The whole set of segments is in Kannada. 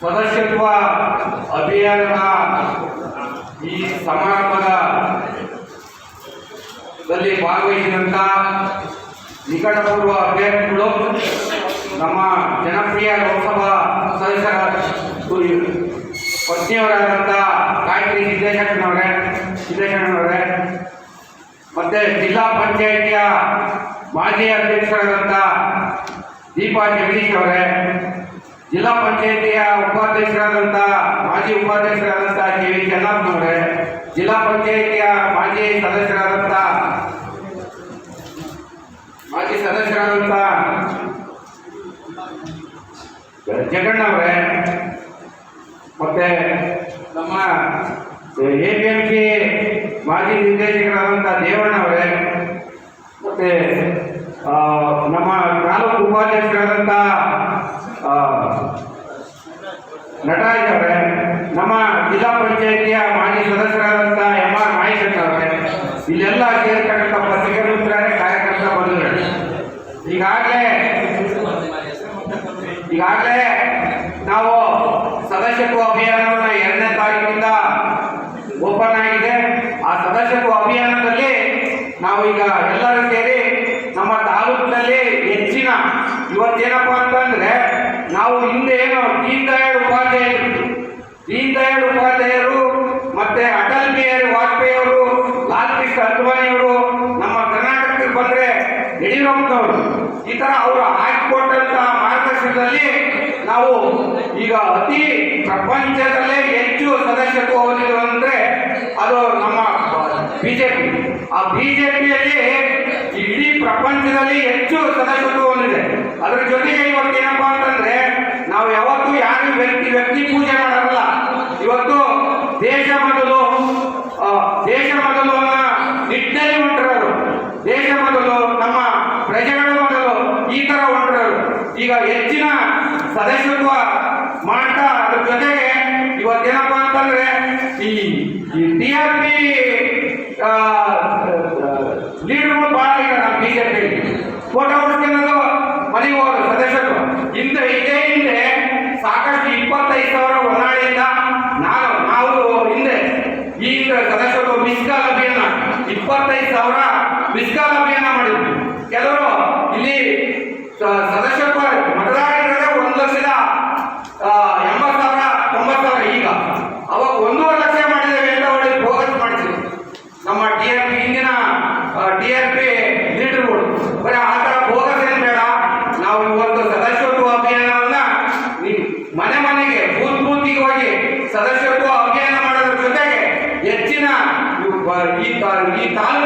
ಸದಸ್ಯತ್ವ ಅಭಿಯಾನದ ಈ ಸಮಾರಂಭದಲ್ಲಿ ಭಾಗವಹಿಸಿದಂಥ ನಿಕಟಪೂರ್ವ ಅಭ್ಯರ್ಥಿಗಳು ನಮ್ಮ ಜನಪ್ರಿಯ ಲೋಕಸಭಾ ಸದಸ್ಯರ ಪತ್ನಿಯವರಾದಂಥ ಗಾಯತ್ರಿ ಸಿದ್ದೇಶಣ್ಣವರೇ ಸಿದ್ದೇಶಣ್ಣವರೇ ಮತ್ತೆ ಜಿಲ್ಲಾ ಪಂಚಾಯಿತಿಯ ಮಾಜಿ ಅಧ್ಯಕ್ಷರಾದಂಥ ದೀಪಾ ಜಗದೀಶ್ ಅವರೇ. ಜಿಲ್ಲಾ ಪಂಚಾಯಿತಿಯ ಉಪಾಧ್ಯಕ್ಷರಾದಂಥ ಮಾಜಿ ಉಪಾಧ್ಯಕ್ಷರಾದಂಥ ಕೆ ವಿ ಚೆನ್ನಪ್ಪನವರೇ ಜಿಲ್ಲಾ ಪಂಚಾಯಿತಿಯ ಮಾಜಿ ಸದಸ್ಯರಾದಂಥ ಮಾಜಿ ಸದಸ್ಯರಾದಂಥ ಜಗಣ್ಣವರೇ ಮತ್ತೆ ನಮ್ಮ ಎ ಪಿ ಎಂ ಸಿ ಮಾಜಿ ನಿರ್ದೇಶಕರಾದಂಥ ದೇವಣ್ಣವರೇ ಮತ್ತೆ ನಮ್ಮ ತಾಲೂಕು ಉಪಾಧ್ಯಕ್ಷರಾದಂಥ ನಟ ಅವರೇ ನಮ್ಮ ಜಿಲ್ಲಾ ಪಂಚಾಯಿತಿಯ ಮಾಜಿ ಸದಸ್ಯರಾದಂಥ ಎಂ ಆರ್ ಮಹೇಶ್ ಇಲ್ಲೆಲ್ಲ ಸೇರ್ತಕ್ಕಂಥ ಪತ್ರಿಕೆ ಮಿತ್ರರೇ ಕಾರ್ಯಕರ್ತ ಬಂದಿದ್ದಾರೆ ಈಗಾಗಲೇ ಹೋಗ್ತವ್ರು ಈ ತರ ಅವರು ಹಾಕಿಕೊಟ್ಟಂತ ಮಾರ್ಗದರ್ಶನದಲ್ಲಿ ನಾವು ಈಗ ಅತಿ ಪ್ರಪಂಚದಲ್ಲೇ ಹೆಚ್ಚು ಸದಸ್ಯತ್ವ ಹೊಂದಿದ್ರು ಅಂದ್ರೆ ಅದು ನಮ್ಮ ಬಿಜೆಪಿ. ಆ ಬಿಜೆಪಿಯಲ್ಲಿ ಇಡೀ ಪ್ರಪಂಚದಲ್ಲಿ ಹೆಚ್ಚು ಸದಸ್ಯತ್ವ ಹೊಂದಿದೆ. ಅದ್ರ ಜೊತೆಗೆ ಇವತ್ತು ಏನಪ್ಪಾ ಅಂತಂದ್ರೆ ನಾವು ಯಾವತ್ತೂ ಯಾರು ವ್ಯಕ್ತಿ ವ್ಯಕ್ತಿ ಪೂಜೆ ಮಾಡಲ್ಲ. ಇವತ್ತು ದೇಶ ಮತ್ತು 你打。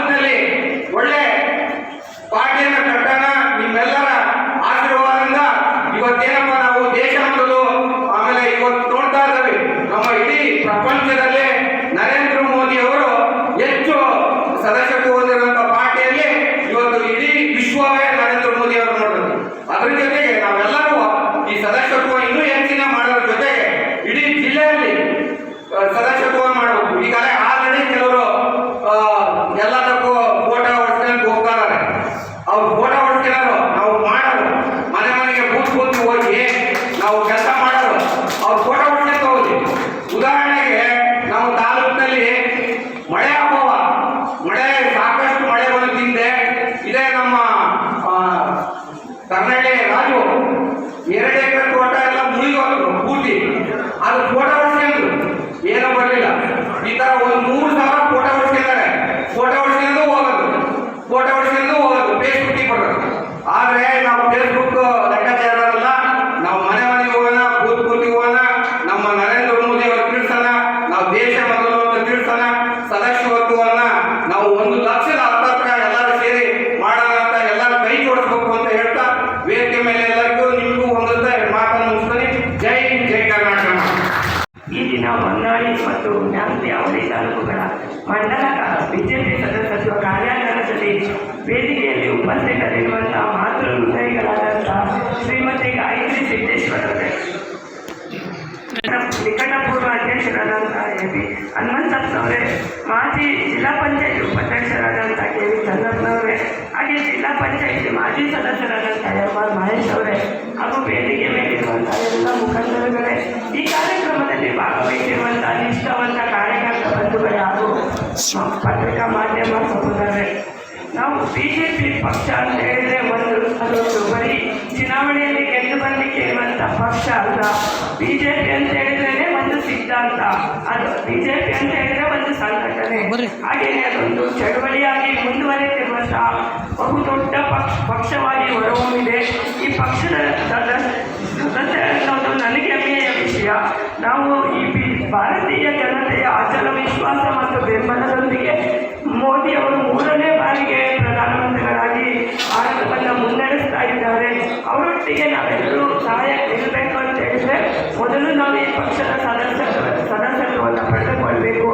આજે જિલ્લા પંચાયત માજી સદસ્યરાજન સાહેબ મહેશ ಅವರೇ ಹಾಗೂ ಭೇಟಿಗೆ ಬೇಕಿರುವಂತಹ ಎಲ್ಲ ಮುಖಂಡರುಗಳೇ ಈ ಕಾರ್ಯಕ್ರಮದಲ್ಲಿ ಭಾಗವಹಿಸಿರುವಂತಹ ನಿಷ್ಠಾವಂತ ಕಾರ್ಯಕರ್ತ ಬಂಧುಗಳೇ ಹಾಗೂ ಪತ್ರಿಕಾ ಮಾಧ್ಯಮ ಸಹೋದರರೇ ನಾವು ಬಿಜೆಪಿ ಪಕ್ಷ ಅಂತ ಹೇಳಿದ್ರೆ ಒಂದು ಅದೊಂದು ಬರೀ ಚುನಾವಣೆಯಲ್ಲಿ ಗೆದ್ದು ಬರಲಿಕ್ಕೆ ಇರುವಂತ ಪಕ್ಷ ಅಲ್ಲ. ಬಿಜೆಪಿ ಅಂತ ಹೇಳಿದ್ರೆ ಒಂದು ಸಿದ್ಧಾಂತ. ಅದು ಬಿಜೆಪಿ ಅಂತ ಹೇಳಿದ್ರೆ ಒಂದು ಸಂಘಟನೆ. ಹಾಗೆಯೇ ಅದೊಂದು ಚಳವಳಿಯಾಗಿ ಮುಂದುವರೆದಿರುವಂತಹ ಬಹುದೊಡ್ಡ ಪಕ್ಷ ಪಕ್ಷವಾಗಿ ಹೊರಹೊಮ್ಮಿದೆ. ಈ ಪಕ್ಷದ ಸದಸ್ಯ ಸದಸ್ಯ ಅನ್ನೋದು ನನಗೆ ಹೆಮ್ಮೆಯ ವಿಷಯ. ನಾವು ಈ ಬಿ- ಭಾರತೀಯ ಜನತೆಯ ಅಚಲ ವಿಶ್ವಾಸ ಮತ್ತು ಬೆಂಬಲದೊಂದಿಗೆ ಮೋದಿ ಅವರು ಮೂರನೇ ಬಾರಿಗೆ ಇದ್ದಾರೆ ಅವರೊಟ್ಟಿಗೆ ನಾವೆಲ್ಲರೂ ಸಹಾಯ ಇರಬೇಕು ಅಂತ ಹೇಳಿದ್ರೆ ಮೊದಲು ನಾವು ಈ ಪಕ್ಷದ ಸದಸ್ಯ ಸದಸ್ಯತ್ವವನ್ನು ಪಡೆದುಕೊಳ್ಬೇಕು.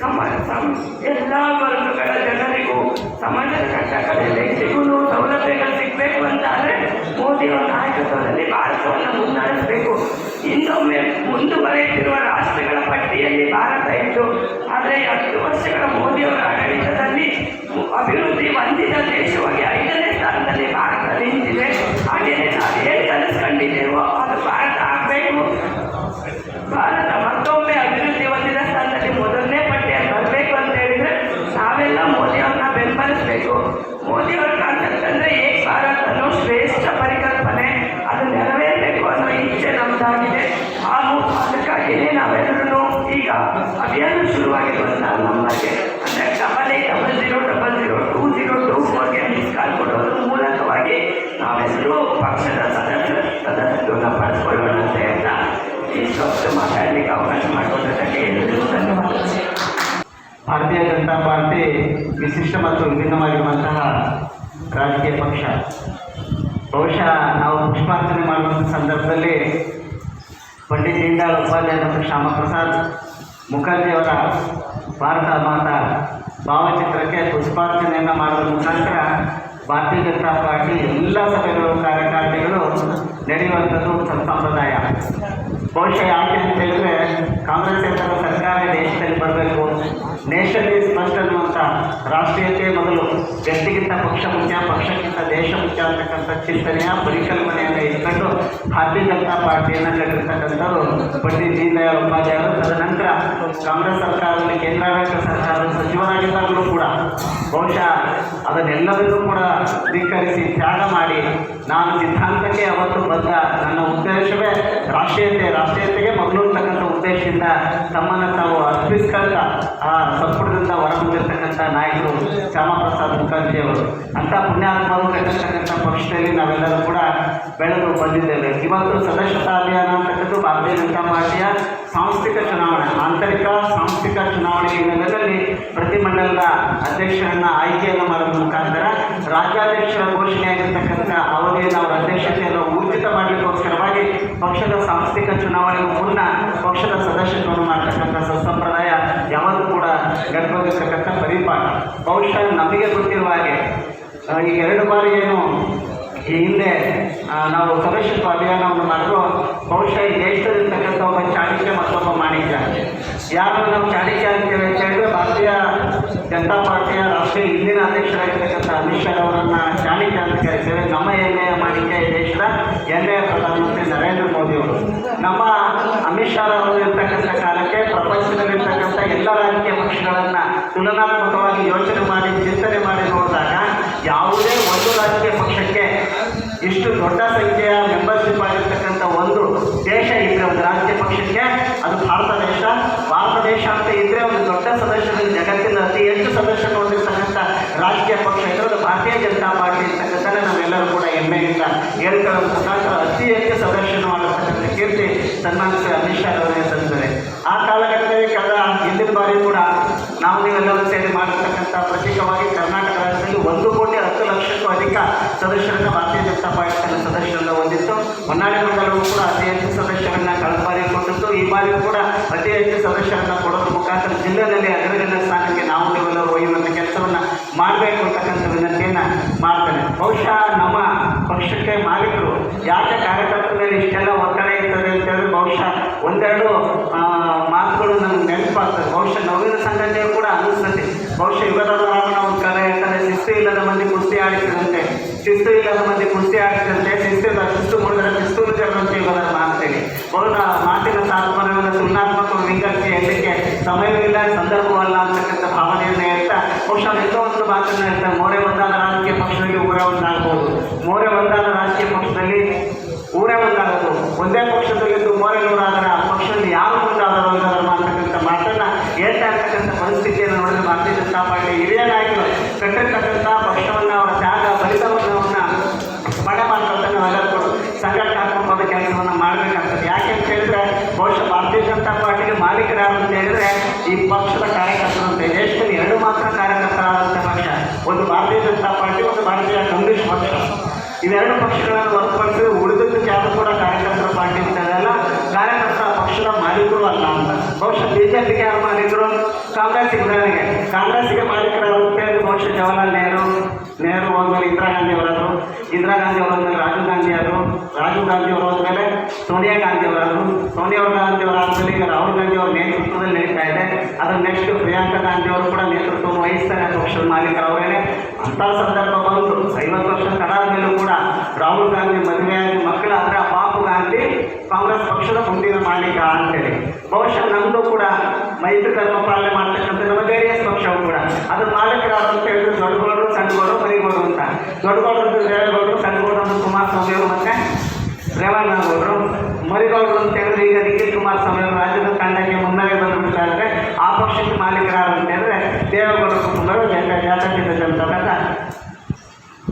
ಸಮ ಸಮ ಎಲ್ಲ ವರ್ಗಗಳ ಜನರಿಗೂ, ಸಮಾಜದ ಕಟ್ಟಕಡೆಯಲ್ಲಿ ಸಿಗುವುದು ಸೌಲಭ್ಯಗಳು ಸಿಗಬೇಕು ಅಂತ ಆದರೆ ಮೋದಿಯವರ ನಾಯಕತ್ವದಲ್ಲಿ ಭಾರತವನ್ನು ಮುನ್ನಡೆಸಬೇಕು. ಇನ್ನೊಮ್ಮೆ ಮುಂದುವರೆಯುತ್ತಿರುವ ರಾಷ್ಟ್ರಗಳ ಪಟ್ಟಿಯಲ್ಲಿ ಭಾರತ ಇತ್ತು. ಆದರೆ ಹತ್ತು ವರ್ಷಗಳ ಮೋದಿಯವರ ಆಡಳಿತದಲ್ಲಿ ಅಭಿವೃದ್ಧಿ ಹೊಂದಿದ ದೇಶವಾಗಿ ಐದನೇ ಸ್ಥಾನದಲ್ಲಿ ಭಾರತ ನಿಂತಿದೆ. ಹಾಗೆಯೇ ನಾವು ಏನು ಕನಸ್ಕೊಂಡಿದ್ದೇವೋ ಅದು ಭಾರತ ಆಗಬೇಕು. ಭಾರತ ಮತ್ತೊಮ್ಮೆ ಅಭಿವೃದ್ಧಿ ಹೊಂದಿದ ಸ್ಥಾನದಲ್ಲಿ ಮೊದಲನೇ ಪಟ್ಟಿಯಲ್ಲಿ ಬರಬೇಕು ಅಂತ ಹೇಳಿದ್ರೆ ನಾವೆಲ್ಲ ಮೋದಿಯವ್ರನ್ನ ಬೆಂಬಲಿಸಬೇಕು. ಮೋದಿಯವ್ರ ಕಾನ್ಸೆಪ್ಟ್ ಏಕ್ ಭಾರತ ಅನ್ನೋ ಶ್ರೇಷ್ಠ ಪರಿಕಲ್ಪನೆ, ಅದು ನೆರವೇರಬೇಕು ಅನ್ನೋ ಇಚ್ಛೆ ನಮ್ಮದಾಗಿದೆ ಹಾಗೂ ಅದಕ್ಕಾಗಿಯೇ ನಾವೆಲ್ಲರೂ ಈಗ ಅಭಿಯಾನ ಶುರುವಾಗಿರುವಂತಹ ನಮ್ಮಲ್ಲಿ. ಅವಕಾಶ ಭಾರತೀಯ ಜನತಾ ಪಾರ್ಟಿ ವಿಶಿಷ್ಟ ಮತ್ತು ವಿಭಿನ್ನವಾಗಿರುವಂತಹ ರಾಜಕೀಯ ಪಕ್ಷ. ಬಹುಶಃ ನಾವು ಪುಷ್ಪಾರ್ಚನೆ ಮಾಡುವಂಥ ಸಂದರ್ಭದಲ್ಲಿ ಪಂಡಿತ್ ದೀನದಯಾಳ್ ಉಪಾಧ್ಯಾಯ ಮತ್ತು ಶ್ಯಾಮಪ್ರಸಾದ್ ಮುಖರ್ಜಿಯವರ ಭಾರತ ಮಾತಾ ಭಾವಚಿತ್ರಕ್ಕೆ ಪುಷ್ಪಾರ್ಚನೆಯನ್ನು ಮಾಡುವ ಮುಖಾಂತರ ಭಾರತೀಯ ಜನತಾ ಪಾರ್ಟಿ ಎಲ್ಲ ಸಭೆಗಳು ಕಾರ್ಯಕಾರಿಣಿಗಳು ನಡೆಯುವಂಥದ್ದು ಸಂಪ್ರದಾಯ. ಬಹುಶಃ ಯಾಕೆ ಅಂತ ಹೇಳಿದ್ರೆ ಕಾಂಗ್ರೆಸ್ ಸರ್ಕಾರ ದೇಶದಲ್ಲಿ ಬರಬೇಕು. ನೇಷನ್ ಫಸ್ಟ್ ಅನ್ನುವಂಥ ರಾಷ್ಟ್ರೀಯತೆ ಮೊದಲು ವ್ಯಕ್ತಿಗಿಂತ ಪಕ್ಷ ಮುಖ್ಯ, ಪಕ್ಷಕ್ಕಿಂತ ದೇಶ ಮುಖ್ಯ ಅಂತಕ್ಕಂಥ ಚಿಂತನೆಯ ಪರಿಕಲ್ಪನೆಯನ್ನು ಇಟ್ಕೊಂಡು ಭಾರತೀಯ ಜನತಾ ಪಾರ್ಟಿಯನ್ನು ಕಟ್ಟಿರ್ತಕ್ಕಂಥವ್ರು ಪಂಡಿತ್ ದೀನದಯಾಳ್ ಉಪಾಧ್ಯಾಯರು. ತದನಂತರ ಕಾಂಗ್ರೆಸ್ ಸರ್ಕಾರದಲ್ಲಿ ಕೇಂದ್ರಾಡಳಿತ ಸರ್ಕಾರದ ಸಚಿವರಾಗಿದ್ದಾಗಲೂ ಕೂಡ ಬಹುಶಃ ಅದನ್ನೆಲ್ಲವನ್ನೂ ಕೂಡ ಧಿಕ್ಕರಿಸಿ ತ್ಯಾಗ ಮಾಡಿ ನಾನು ಸಿದ್ಧಾಂತಕ್ಕೆ ಅವತ್ತು ಬಂದ ನನ್ನ ಉದ್ದೇಶವೇ ರಾಷ್ಟ್ರೀಯತೆ. ರಾಷ್ಟ್ರೀಯತೆಗೆ ಮೊದಲು ಉದ್ದೇಶದಿಂದ ತಮ್ಮನ್ನು ತಾವು ಅರ್ಪಿಸ್ಕೊಂಡ ಆ ಸಂಪುಟದಿಂದ ಹೊರಬಂದಿರ್ತಕ್ಕಂಥ ನಾಯಕರು ಶ್ಯಾಮಪ್ರಸಾದ್ ಮುಖರ್ಜಿ ಅವರು ಅಂಥ ಪುಣ್ಯಾತ್ಮರು ಕಟ್ಟಿರ್ತಕ್ಕಂಥ ಪಕ್ಷದಲ್ಲಿ ನಾವೆಲ್ಲರೂ ಕೂಡ ಬೆಳೆದು ಬಂದಿದ್ದೇವೆ. ಇವತ್ತು ಸದಸ್ಯತಾ ಅಭಿಯಾನ ಅಂತಕ್ಕಂಥದ್ದು ಭಾರತೀಯ ಜನತಾ ಪಾರ್ಟಿಯ ಸಾಂಸ್ಥಿಕ ಚುನಾವಣೆ, ಆಂತರಿಕ ಸಾಂಸ್ಥಿಕ ಚುನಾವಣೆ ಹಿನ್ನೆಲೆಯಲ್ಲಿ ಪ್ರತಿ ಮಂಡಲದ ಅಧ್ಯಕ್ಷರನ್ನ ಆಯ್ಕೆಯನ್ನು ಮಾಡೋದ್ರ ಮುಖಾಂತರ ರಾಜ್ಯಾಧ್ಯಕ್ಷರ ಘೋಷಣೆಯಾಗಿರ್ತಕ್ಕಂಥ ಅವಧಿಯಲ್ಲಿ ಅವರ ಅಧ್ಯಕ್ಷತೆಯನ್ನು ಊರ್ಜಿತ ಮಾಡಲಿಕ್ಕೋಸ್ಕರವಾಗಿ ಪಕ್ಷದ ಸಾಂಸ್ಥಿಕ ಚುನಾವಣೆಗೂ ಮುನ್ನ ಪಕ್ಷದ ಸದಸ್ಯತ್ವವನ್ನು ಮಾಡ್ತಕ್ಕಂಥ ಸಂಪ್ರದಾಯ ಪರಿಪಾಠ ಬಹುಶಃ ನಮಗೆ ಗೊತ್ತಿರುವ ಹಾಗೆ ಈ ಎರಡು ಬಾರಿ ಏನು ಈ ಹಿಂದೆ ನಾವು ಸದಸ್ಯತ್ವ ಅಭಿಯಾನವನ್ನು ಮಾಡಿದ್ರು. ಬಹುಶಃ ಈ ದೇಶದಲ್ಲಿರ್ತಕ್ಕಂಥ ಒಬ್ಬ ಚಾಣಕ್ಯ ಮತ್ತೊಬ್ಬ ಮಾಣಿಕ್ಯ. ಯಾರು ನಾವು ಚಾಣಕ್ಯ ಅಂತೇಳಿ ಅಂತ ಹೇಳಿದ್ರೆ ಭಾರತೀಯ ಜನತಾ ಪಾರ್ಟಿಯ ರಾಷ್ಟ್ರೀಯ ಹಿಂದಿನ ಅಧ್ಯಕ್ಷರಾಗಿರ್ತಕ್ಕಂಥ ಅಮಿತ್ ಶಾ ಅವರನ್ನ ಚಾಣಕ್ಯ ಅಂತ ಕರಿತೇವೆ. ನಮ್ಮ ಎಣ್ಣೆಯ ಮಾಣಿಕ್ಯ ದೇಶದ ಎಣ್ಣೆಯ ಪ್ರಧಾನಮಂತ್ರಿ ನರೇಂದ್ರ ಮೋದಿ ಅವರು ನಮ್ಮ ಅಮಿತ್ ಶಾ ಅವರು ಇರ್ತಕ್ಕಂಥ ಕಾಲಕ್ಕೆ ಪ್ರಪಂಚದಲ್ಲಿರ್ತಕ್ಕಂಥ ಎಲ್ಲ ರಾಜಕೀಯ ಪಕ್ಷಗಳನ್ನ ತುಲನಾತ್ಮಕವಾಗಿ ಯೋಚನೆ ಮಾಡಿ, ಚಿಂತನೆ ಮಾಡಿ ನೋಡಿದಾಗ ಯಾವುದೇ ಒಂದು ರಾಜಕೀಯ ಪಕ್ಷಕ್ಕೆ ಇಷ್ಟು ದೊಡ್ಡ ಸಂಖ್ಯೆಯ ಮೆಂಬರ್ಶಿಪ್ ಆಗಿರ್ತಕ್ಕಂಥ ಒಂದು ದೇಶ ಇದ್ರೆ, ಒಂದು ರಾಜಕೀಯ ಪಕ್ಷಕ್ಕೆ ಅದು ಭಾರತ ದೇಶ ಭಾರತ ದೇಶ ಅಂತ ಇದ್ರೆ ಒಂದು ದೊಡ್ಡ ಸದಸ್ಯರಲ್ಲಿ ಜಗತ್ತಿನ ಅತಿ ಹೆಚ್ಚು ಸದಸ್ಯರು ಹೊಂದಿರ್ತಕ್ಕಂಥ ರಾಜಕೀಯ ಪಕ್ಷ ಇದ್ರೆ ಅದು ಭಾರತೀಯ ಜನತಾ ಪಾರ್ಟಿ ಅಂತಕ್ಕಂಥ ನಾವೆಲ್ಲರೂ ಕೂಡ ಹೆಮ್ಮೆಯಿಂದ ಹೇಳ್ಕೊಳ್ಳೋ ಮುಖಾಂತರ ಅತಿ ಹೆಚ್ಚು ಸದಸ್ಯರು ಮಾಡಿರ್ತಕ್ಕಂಥ ಕೀರ್ತಿ ಸನ್ಮಾನಿಸಿ ಅಮಿತ್ ಶಾ ಅವರಿಗೆ ತಂದಿದ್ದಾರೆ ಆ ಕಾಲಘಟ್ಟದಲ್ಲಿ ಹಿಂದಿನ ಬಾರಿ ಕೂಡ ನಾವು ನೀವೆಲ್ಲರೂ ಸೇರಿ ಮಾಡಿರ್ತಕ್ಕಂಥ ಪ್ರತ್ಯೇಕವಾಗಿ ಕರ್ನಾಟಕ ರಾಜ್ಯದಲ್ಲಿ ಒಂದು ಕೋಟಿ ಹತ್ತು ಲಕ್ಷಕ್ಕೂ ಅಧಿಕ ಸದಸ್ಯರನ್ನು ಭಾರತೀಯ ಜನತಾ ಪಾರ್ಟಿಯ ಸದಸ್ಯರನ್ನು ಹೊಂದಿತ್ತು. ಹೊನ್ನಾಳಿ ಮಂಡಲವು ಕೂಡ ಅತಿ ಹೆಚ್ಚು ಸದಸ್ಯರನ್ನ ಕಳೆದ ಕೊಟ್ಟಿತ್ತು ಈ ಬಾರಿ ಕೂಡ ಅತಿ ಹೆಚ್ಚು ಸದಸ್ಯರನ್ನ ಕೊಡೋದ್ರ ಮುಖಾಂತರ ಜಿಲ್ಲೆಯಲ್ಲಿ ಅಗ್ರಗಣ್ಯ ಸ್ಥಾನಕ್ಕೆ ನಾವು ನೀವೆಲ್ಲರೂ ಒಯ್ಯುವಂಥ ಕೆಲಸವನ್ನು ಮಾಡಬೇಕು ಅಂತಕ್ಕಂಥ ವಿನಂತಿಯನ್ನ ಮಾಡ್ತೇನೆ. ಬಹುಶಃ ನಮ್ಮ ಪಕ್ಷಕ್ಕೆ ಮಾಲೀಕರು ಯಾಕೆ ಕಾರ್ಯಕರ್ತರಲ್ಲಿ ಇಷ್ಟೆಲ್ಲ ಒತ್ತಡ ಇರ್ತದೆ ಅಂತ ಹೇಳಿದ್ರೆ ಬಹುಶಃ ಒಂದೆರಡು ಒಂದೇ ಪಕ್ಷದಲ್ಲಿದ್ದು ಮೋರೆನೂರಾದರೆ ಆ ಪಕ್ಷದಲ್ಲಿ ಯಾರು ಮುಂದಾದರೂ ಅನ್ನೋದ್ರ ಮಾಡ್ತಕ್ಕಂಥ ಮಾತನ್ನ ಹೇಳ್ತಾ ಇರ್ತಕ್ಕಂಥ ಪರಿಸ್ಥಿತಿಯನ್ನು ನೋಡಿದ್ರೆ ಭಾರತೀಯ ಜನತಾ ಪಾರ್ಟಿ ಹಿರಿಯ ನಾಯಕರು ಕಟ್ಟಿರ್ತಕ್ಕಂಥ ಪಕ್ಷವನ್ನು ಅವರ ತ್ಯಾಗ ಫಲಿತಾಂಶವನ್ನು ಮನೆ ಮಾಡ್ತಕ್ಕಂಥ ನಾವೆಲ್ಲರೂ ಸಂಘಟನಾತ್ಮಕವಾದ ಕೆಲಸವನ್ನು ಮಾಡಬೇಕಾಗ್ತದೆ. ಯಾಕೆ ಅಂತ ಹೇಳಿದ್ರೆ, ಬಹುಶಃ ಭಾರತೀಯ ಜನತಾ ಪಾರ್ಟಿಗೆ ಮಾಲೀಕರಾರು ಅಂತ ಹೇಳಿದ್ರೆ, ಈ ಪಕ್ಷದ ಕಾರ್ಯಕರ್ತರು ಅಂತ ದೇಶದಲ್ಲಿ ಎರಡು ಮಾತ್ರ ಕಾರ್ಯಕರ್ತರಾದಂಥ ಪಕ್ಷ, ಒಂದು ಭಾರತೀಯ ಜನತಾ ಪಾರ್ಟಿ, ಒಂದು ಭಾರತೀಯ ಕಮ್ಯುನಿಸ್ಟ್ ಪಕ್ಷ. ಇವೆರಡು ಪಕ್ಷಗಳನ್ನು ಹೊರತುಪಡಿಸಿ ಉಳಿದದ್ದು ಯಾರು ಕೂಡ ಕಾರ್ಯಕರ್ತರ ಪಾರ್ಟಿ ಅಂತದಲ್ಲ ಕಾರ್ಯಕರ್ತರ ಪಕ್ಷದ ಅಲ್ಲ ಅಂತ ಬಹುಶಃ ಬಿಜೆಪಿಗೆ ಯಾರು ಮಾಲೀಕರು ಕಾಂಗ್ರೆಸ್ ಉದಾಹರಣೆಗೆ ಕಾಂಗ್ರೆಸ್ಗೆ ಮಾಲೀಕರು ಅಂತ ಹೇಳಿದ್ರೆ ಬಹುಶಃ ಜವಾಹರ್ಲಾಲ್ ನೆಹರು ನೆಹರು ಹೋದ್ಮೇಲೆ ಇಂದಿರಾ ಗಾಂಧಿ ಅವರಾದರು ಇಂದಿರಾ ಗಾಂಧಿ ಅವರಾದ್ಮೇಲೆ ರಾಜೀವ್ ಗಾಂಧಿ ಅವರು, ರಾಜೀವ್ ಗಾಂಧಿ ಅವರು ಹೋದ್ಮೇಲೆ ಸೋನಿಯಾ ಗಾಂಧಿ ಅವರಾದರು ಸೋನಿಯಾ ಗಾಂಧಿ ಅವರಾದ್ಮೇಲೆ ಈಗ ರಾಹುಲ್ ಗಾಂಧಿ ಅವರ ನೇತೃತ್ವದಲ್ಲಿ ನಡೀತಾ ಇದೆ. ಅದ್ರ ನೆಕ್ಸ್ಟ್ ಪ್ರಿಯಾಂಕಾ ಗಾಂಧಿ ಅವರು ಕೂಡ ನೇತೃತ್ವ ವಹಿಸ್ತಾರೆ ಪಕ್ಷದ ಮಾಲೀಕರು ಅವರೇನೆ. ಅಂಥ ಸಂದರ್ಭ ಬಂತು. ಐವತ್ತು ವರ್ಷ ಕಡಾದ ಮೇಲೂ ಕೂಡ ರಾಹುಲ್ ಗಾಂಧಿ ಮದುವೆಯಾಗಿ ಮಕ್ಕಳಾದ್ರೆ ಆ ಪಾಪು ಗಾಂಧಿ ಕಾಂಗ್ರೆಸ್ ಪಕ್ಷದ ಮುಂದಿನ ಮಾಲೀಕ ಅಂತೇಳಿ. ಬಹುಶಃ ನಮ್ಮದು ಕೂಡ ಮೈತ್ರಿ ಧರ್ಮ ಪಾಲನೆ ಮಾಡ್ತಕ್ಕಂಥ ನಮ್ಮ ಜೆ ಡಿ ಎಸ್ ಪಕ್ಷವು ಕೂಡ. ಅದು ಮಾಲೀಕರಾದ ಅಂತ ಹೇಳಿದ್ರೆ ದೊಡ್ಡಗೌಡರು, ಸಣ್ಣಗೌಡರು, ಮರಿಗೌಡರು ಅಂತ. ದೊಡ್ಡಗೌಡರು ದೇವೇಗೌಡರು ಸಣ್ಣಗೌಡರು ಅಂತ ಕುಮಾರಸ್ವಾಮಿ ಅವರು ಮತ್ತೆ ರೇವಣ್ಣಗೌಡರು. ಮರಿಗೌಡರು ಅಂತ ಹೇಳಿದ್ರೆ ಈಗ ನಿಖಿಲ್ ಕುಮಾರಸ್ವಾಮಿ ಅವರು ರಾಜ್ಯದ ತಂಡಕ್ಕೆ ಮುನ್ನಡೆ ಬಂದುಬಿಡ್ತಾ ಇದ್ದಾರೆ ಆ ಪಕ್ಷಕ್ಕೆ ಮಾಲೀಕರಾರು ಅಂತ ಹೇಳಿದ್ರೆ ದೇವೇಗೌಡರು ಜಾತ್ಯತೀತ ಜನತಾ ಪಕ್ಷ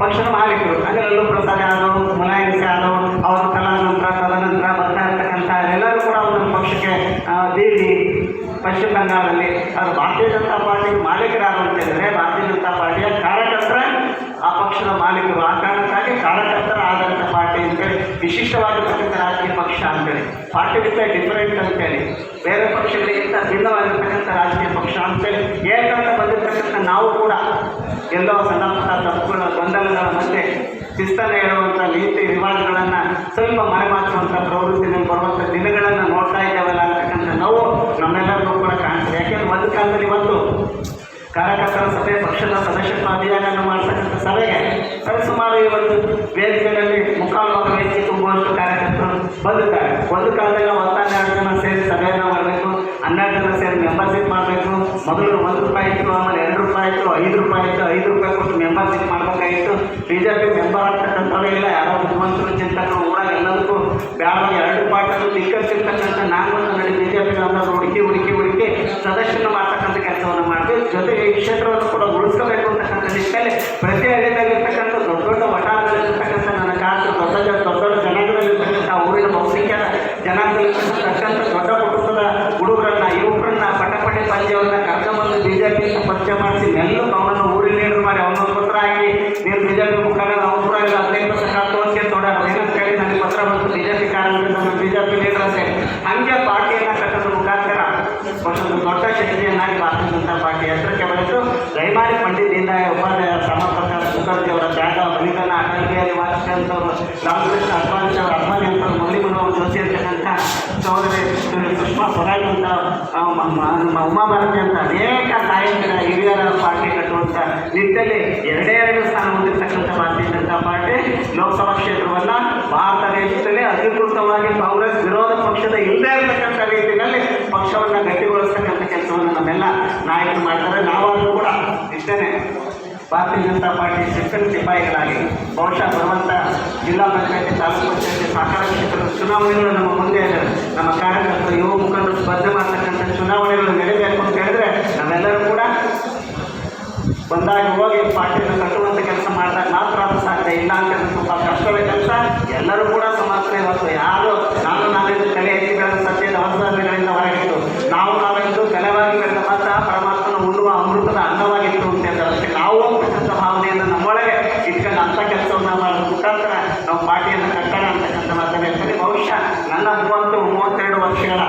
ಪಕ್ಷದ ಮಾಲೀಕರು ಅದರಲ್ಲೂ ಪ್ರಸಾದ್ ಯಾದವ್ ಮುಲಾಯಂ ಯಾದವ್ ಅವರ ತಲಾನಂತರ ತದನಂತರ ಬರ್ತಾ ಇರ್ತಕ್ಕಂಥ ಎಲ್ಲರೂ ಕೂಡ ಒಂದು ಪಕ್ಷಕ್ಕೆ ದೇವಿ ಪಶ್ಚಿಮ ಬಂಗಾಳದಲ್ಲಿ ಅದು ಭಾರತೀಯ ಜನತಾ ಪಾರ್ಟಿ ಹೇಳಿದ್ರೆ ಭಾರತೀಯ ಜನತಾ ಪಾರ್ಟಿಯ ಕಾರ್ಯಕರ್ತರ ಆ ಪಕ್ಷದ ಮಾಲೀಕರು. ಆ ಕಾರಣಕ್ಕಾಗಿ ಕಾರ್ಯಕರ್ತರ ಆಧಾರಿತ ಪಾರ್ಟಿ ಅಂತೇಳಿ ವಿಶಿಷ್ಟವಾಗಿರ್ತಕ್ಕಂಥ ರಾಜಕೀಯ ಪಕ್ಷ ಅಂತೇಳಿ ಪಾರ್ಟಿ ವಿತ್ ಡಿಫರೆಂಟ್ ಅಂತೇಳಿ, ಬೇರೆ ಪಕ್ಷಗಳಿಗಿಂತ ಭಿನ್ನವಾಗಿರ್ತಕ್ಕಂಥ ರಾಜಕೀಯ ಪಕ್ಷ ಅಂತೇಳಿ, ಏಕಂತ ಬಂದಿರತಕ್ಕಂಥ ನಾವು ಕೂಡ ಎಲ್ಲೋ ಸಣ್ಣ ಪುಟ್ಟ ತಪ್ಪುಗಳ ಗೊಂದಲಗಳ ಮಧ್ಯೆ ಶಿಸ್ತನ್ನು ಹೇಳುವಂಥ ನೀತಿ ರಿವಾಜುಗಳನ್ನು ಸ್ವಲ್ಪ ಮರೆಮಾಚುವಂಥ ಪ್ರವೃತ್ತಿನಲ್ಲಿ ಬರುವಂಥ ದಿನಗಳನ್ನು ನೋಡ್ತಾ ಇದ್ದೇವಲ್ಲ ಅಂತಕ್ಕಂಥ ನೋವು ನಮ್ಮೆಲ್ಲರಿಗೂ ಕೂಡ ಕಾಣ್ತದೆ ಯಾಕೆಂದ್ರೆ ಒಂದು ಕಾಲದಲ್ಲಿ ಇವತ್ತು ಕಾರ್ಯಕರ್ತರ ಸಭೆ ಪಕ್ಷದ ಸದಸ್ಯತ್ವ ಅಭಿಯಾನ ಮಾಡ್ತಕ್ಕಂಥ ಸಭೆಗೆ ಸರಿಸುಮಾರು ಇವತ್ತು ವೇದಿಕೆಗಳಲ್ಲಿ ಮುಕ್ಕಾಲು ಮಗ ವೇದಿಕೆ ತುಂಬುವಷ್ಟು ಕಾರ್ಯಕರ್ತರು ಬಂದಿದ್ದಾರೆ. ಒಂದು ಕಾಲದಲ್ಲಿ ನಾವು ಹತ್ತೆರಡು ಜನ ಸೇರಿ ಸಭೆಯನ್ನು ಮಾಡಬೇಕು, ಹನ್ನೆರಡು ಜನ ಸೇರಿ ಮೆಂಬರ್ಶಿಪ್ ಮಾಡಬೇಕು. ಮೊದಲು ಒಂದು ರೂಪಾಯಿ ಇತ್ತು, ಆಮೇಲೆ ಎರಡು ರೂಪಾಯಿ ಇತ್ತು, ಐದು ರೂಪಾಯಿ ಇತ್ತು, ಐದು ರೂಪಾಯಿ ಕೊಟ್ಟು ಮೆಂಬರ್ಶಿಪ್ ಮಾಡಬೇಕಾಗಿತ್ತು. ಬಿ ಜೆ ಪಿ ಮೆಂಬರ್ ಆಗ್ತಕ್ಕಂಥವ್ರೇ ಇಲ್ಲ, ಯಾರೋ ಬುದ್ಧಿವಂತರು ಚಿಂತಕರು ಊರಾಗ ಎಲ್ಲದಕ್ಕೂ ಬ್ಯಾಡ ಎರಡು ಪಾಠಗಳು ದಿಕ್ಕರಿಸಿರ್ತಕ್ಕಂಥ ನಾಲ್ಕು ನಡಿ ಬಿ ಅನ್ನೋದು ಈ ಕ್ಷೇತ್ರವನ್ನು ಕೂಡ ಉಳಿಸ್ಕೋಬೇಕು ಅಂತಕ್ಕಂಥ ನಿಟ್ಟಿನಲ್ಲಿ ಪ್ರತಿ ಹಳ್ಳಿಯಲ್ಲಿರ್ತಕ್ಕಂಥ ದೊಡ್ಡ ದೊಡ್ಡ ವಟಾರದಲ್ಲಿರ್ತಕ್ಕಂಥ ನನ್ನ ಕಾಸು ದೊಡ್ಡ ದೊಡ್ಡ ದೊಡ್ಡ ಜನಾಂಗದಲ್ಲಿರ್ತಕ್ಕಂಥ ಊರಿನ ಬಹುಸಂಖ್ಯಾತ ಜನಾಂಗದಲ್ಲಿರ್ತಕ್ಕಂಥ ದೊಡ್ಡ ಕುಟುಂಬದ ಹುಡುಗರನ್ನ, ಯುವಕರನ್ನ, ಪಟಪಟಿ ಪಂದ್ಯವನ್ನ ಕರ್ಕೊಂಬಂದು ಬಿ ಜೆ ಪಿ ಪರಿಚಯ ಮಾಡಿಸಿ ಮೆಲ್ಲೂ ಅವನನ್ನು ಊರಿನ ಲೀಡರ್ ಮಾಡಿ ಅವನೊಂದು ಪತ್ರ ಹಾಕಿ ನೀನು ಬಿ ಜೆ ಪಿ ಮುಖಂಡ, ನಾವು ಕೂಡ ಇಲ್ಲ ಹದಿನೈದು ಪರ್ಸೆಂಟ್ ತೋರಿಸಿ ತೊಡ ಏನಂತ ಹೇಳಿ ನನಗೆ ಪತ್ರ ಬಂತು. ಬಿಜೆಪಿ ಜೆ ಪಿ ಕಾರ್ಯಕರ್ತ ಬಿ ಜೆ ಪಿ ಲೀಡರ್ ಅಂತ ಹಂಗೆ ಪಾರ್ಟಿಯನ್ನು ಕಟ್ಟೋದ್ರ ಮುಖಾಂತರ ಒಂದು ದೊಡ್ಡ ಶಕ್ತಿಯನ್ನಾಗಿ ಭಾರತೀಯ ಜನತಾ ಪಾರ್ಟಿ ಹೆಸರಕ್ಕೆ ಬೆಳೆದು ದಯಮಾಡಿ ಪಂಡಿತ್ ದೀನದಯಾಳ್ ಉಪಾಧ್ಯಾಯ ಶ್ಯಾಮಪ್ರಸಾದ್ ಮುಖರ್ಜಿ ಅವರ ತ್ಯಾಗ, ಬಲಿದಾನ ವಾಜಪೇಯಿ ಅಂತವರು ರಾಮಕೃಷ್ಣ ಅಡ್ವಾಣಿ ಅವರ ಅಡ್ವಾಣಿ ಅಂತ ಮುರಳಿ ಮನೋಹರ್ ಜೋಶಿ ಅಂತಕ್ಕಂಥ ಸಹೋದರಿ ಸುಷ್ಮಾ ಸ್ವರಾಜ್ ಅಂತ ಉಮಾ ಭಾರತಿ ಅಂತ ಅನೇಕ ನಾಯಕರ ಹಿರಿಯರ ಪಾರ್ಟಿ ಕಟ್ಟುವಂಥ ನಿಟ್ಟಲ್ಲಿ ಎರಡೇ ಎರಡು ಸ್ಥಾನ ಹೊಂದಿರತಕ್ಕಂಥ ಭಾರತೀಯ ಜನತಾ ಪಾರ್ಟಿ ಲೋಕಸಭಾ ಕ್ಷೇತ್ರವನ್ನು ಭಾರತ ದೇಶದಲ್ಲಿ ಅಧಿಕೃತವಾಗಿ ಕಾಂಗ್ರೆಸ್ ವಿರೋಧ ಪಕ್ಷದ ಇಲ್ಲದೇ ಇರತಕ್ಕಂಥ ರೀತಿಯಲ್ಲಿ ಪಕ್ಷವನ್ನ ಗಟ್ಟಿಗೊಳಿಸ್ತಕ್ಕಂಥ ಕೆಲಸವನ್ನು ನಮ್ಮೆಲ್ಲ ನಾಯಕರು ಮಾಡ್ತಾರೆ ನಾವಾದರೂ ಕೂಡ ಇಷ್ಟೇ ಭಾರತೀಯ ಜನತಾ ಪಾರ್ಟಿ ಶಿಕ್ಷಣ ಸಿಪಾಯಿಗಳಾಗಿ ಬಹುಶಃ ಬರುವಂಥ ಜಿಲ್ಲಾ ಪಂಚಾಯತಿ ತಾಲೂಕು ಪಂಚಾಯತಿ ಸಹಕಾರ ಕ್ಷೇತ್ರದ ಚುನಾವಣೆಗಳು ನಮ್ಮ ಮುಂದೆ ನಮ್ಮ ಕಾರ್ಯಕರ್ತರು, ಯುವ ಮುಖಂಡರು ಸ್ಪರ್ಧೆ ಮಾಡ್ತಕ್ಕಂಥ ಚುನಾವಣೆಗಳು ನಡೆಯಬೇಕು ಅಂತ ಹೇಳಿದ್ರೆ ನಾವೆಲ್ಲರೂ ಕೂಡ ಒಂದಾಗಿ ಹೋಗಿ ಪಾರ್ಟಿಯನ್ನು ಕಟ್ಟುವಂಥ ಕೆಲಸ ಮಾಡಿದಾಗ ಮಾತ್ರ ಅದು ಸಾಧ್ಯ. ಇಲ್ಲ ಅಂತ ತುಂಬ ಕಷ್ಟದ ಕೆಲಸ. ಎಲ್ಲರೂ ಕೂಡ ಸಮಸ್ಯೆ ಇವತ್ತು ಯಾರು ನಾನು ನಾವೆಂದು ಕಲೆ ಎತ್ತಿ ಬೆಳೆದ ಸತ್ಯದ ಅವಸರಗಳಿಂದ ಹೊರಗಿತ್ತು ನಾವು ನಾವೆಂದು ಕಲೆವಾಗಿ ಬೆಳೆದ ಮಾತ್ರ ಪರಮಾತ್ಮನ ಉಣ್ಣುವ ಅಮೃತದ ಅನ್ನವಾಗಿತ್ತು ಅಂತ ಹೇಳ್ತಾರೆ ಅದಕ್ಕೆ ನಾವು ಅಂತಕ್ಕಂಥ ಭಾವನೆಯನ್ನು ನಮ್ಮೊಳಗೆ ಇಟ್ಕೊಂಡು ಅಂಥ ಕೆಲಸವನ್ನು ಮಾಡೋದ್ರ ಮುಖಾಂತರ ನಾವು ಪಾರ್ಟಿಯನ್ನು ಕಟ್ಟೋಣ ಅಂತಕ್ಕಂಥ ಮಾತನ್ನು ಹೇಳ್ತಾರೆ ಬಹುಶಃ ನನ್ನ ಮೂವತ್ತು ಮೂವತ್ತೆರಡು ವರ್ಷಗಳ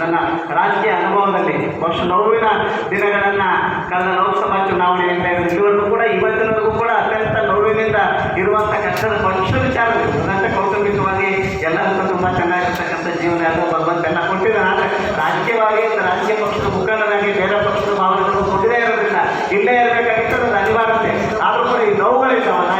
ನನ್ನ ರಾಜಕೀಯ ಅನುಭವದಲ್ಲಿ ಬಹುಶಃ ನೋವಿನ ದಿನಗಳನ್ನು ಕಳೆದ ಲೋಕಸಭಾ ಚುನಾವಣೆಯಿಂದ ಇಲ್ಲಿವರೆಗೂ ಕೂಡ ಇವತ್ತಿನವರೆಗೂ ಕೂಡ ಅತ್ಯಂತ ನೋವಿನಿಂದ ಇರುವಂಥ ಮನುಷ್ಯ ವಿಚಾರ ಅದಕ್ಕೆ ಕೌಟುಂಬಿಕವಾಗಿ ಎಲ್ಲರಿಗೂ ತುಂಬ ಚೆನ್ನಾಗಿರ್ತಕ್ಕಂಥ ಜೀವನ ಎಲ್ಲ ಭಗವಂತೆಲ್ಲ ಕೊಟ್ಟಿದ್ದಾನೆ ಆದರೆ ರಾಜಕೀಯವಾಗಿ ರಾಜಕೀಯ ಪಕ್ಷದ ಮುಖಂಡರಾಗಿ ಬೇರೆ ಪಕ್ಷದ ಭಾವನೆಗಳು ಕೊಟ್ಟಿದೆ ಇರೋದಿಲ್ಲ ಇಲ್ಲೇ ಇರಬೇಕಾಗಿತ್ತು ಅದು ಅನಿವಾರ್ಯತೆ. ಆದರೂ ಕೂಡ ಈ ನೋವುಗಳಿದ್ದಾವಲ್ಲ